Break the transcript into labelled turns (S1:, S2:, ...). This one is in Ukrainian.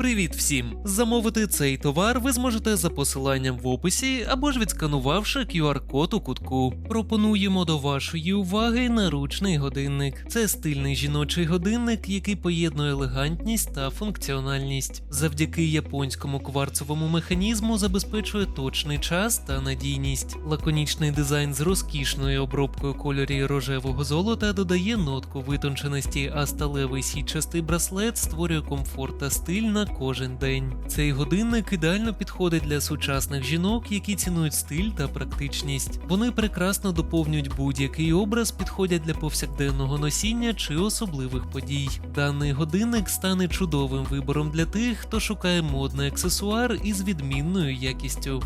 S1: Привіт всім! Замовити цей товар ви зможете за посиланням в описі або ж відсканувавши QR-код у кутку. Пропонуємо до вашої уваги наручний годинник. Це стильний жіночий годинник, який поєднує елегантність та функціональність. Завдяки японському кварцевому механізму забезпечує точний час та надійність. Лаконічний дизайн з розкішною обробкою кольорі рожевого золота додає нотку витонченості, а сталевий сітчастий браслет створює комфорт та стиль на кожен день. Цей годинник ідеально підходить для сучасних жінок, які цінують стиль та практичність. Вони прекрасно доповнюють будь-який образ, підходять для повсякденного носіння чи особливих подій. Даний годинник стане чудовим вибором для тих, хто шукає модний аксесуар із відмінною якістю.